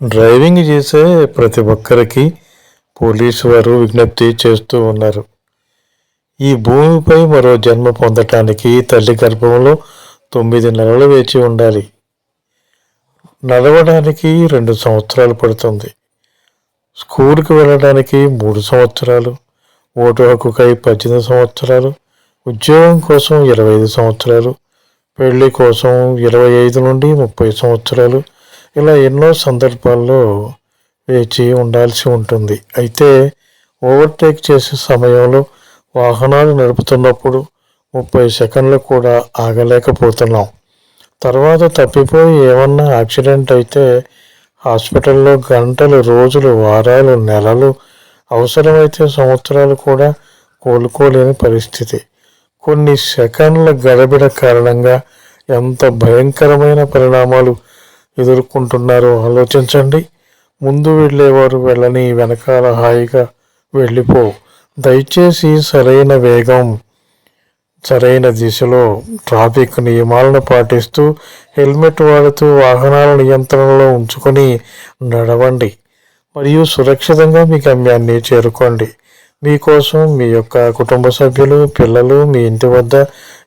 Driving చేసే ప్రతి ఒక్కరికి పోలీసు వారు విజ్ఞప్తి చేస్తూ ఉన్నారు. ఈ భూమిపై మరో జన్మ పొందటానికి తల్లి గర్భంలో తొమ్మిది నెలలు వేచి ఉండాలి. నడవడానికి రెండు సంవత్సరాలు పడుతుంది. స్కూల్కి వెళ్ళడానికి మూడు సంవత్సరాలు ఓటు హక్కుకై పద్దెనిమిది సంవత్సరాలు ఉద్యోగం కోసం ఇరవై ఐదు సంవత్సరాలు పెళ్ళి కోసం ఇరవై ఐదు నుండి ముప్పై సంవత్సరాలు ఇలా ఎన్నో సందర్భాల్లో వేచి ఉండాల్సి ఉంటుంది. అయితే ఓవర్టేక్ చేసే సమయంలో వాహనాలు నడుపుతున్నప్పుడు ముప్పై సెకండ్లు కూడా ఆగలేకపోతున్నాం. తర్వాత తప్పిపోయి ఏమన్నా యాక్సిడెంట్ అయితే హాస్పిటల్లో గంటలు రోజులు వారాలు నెలలు అవసరమైతే సంవత్సరాలు కూడా కోలుకోలేని పరిస్థితి. కొన్ని సెకండ్ల గడబిడ కారణంగా ఎంత భయంకరమైన పరిణామాలు ఎదుర్కొంటున్నారో ఆలోచించండి. ముందు వెళ్ళేవారు వెళ్ళని వెనకాల హాయిగా వెళ్ళిపో. దయచేసి సరైన వేగం సరైన దిశలో ట్రాఫిక్ నియమాలను పాటిస్తూ హెల్మెట్ వాడుతూ వాహనాల నియంత్రణలో ఉంచుకొని నడవండి. మరియు సురక్షితంగా మీ గమ్యాన్ని చేరుకోండి. మీకోసం మీ యొక్క కుటుంబ సభ్యులు పిల్లలు మీ ఇంటి వద్ద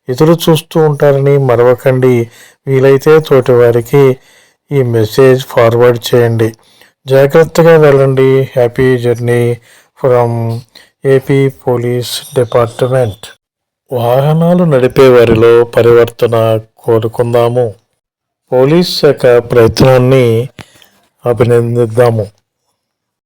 ఎదురు చూస్తూ ఉంటారని మరవకండి. వీలైతే తోటివారికి వారికి ఈ మెసేజ్ ఫార్వర్డ్ చేయండి. జాగ్రత్తగా వెళ్ళండి. Happy journey from AP police department వాహనాలు నడిపే వారిలో పరివర్తన కోరుకుందాము. పోలీస్ శాఖ ప్రయత్నాన్ని అభినందిద్దాము.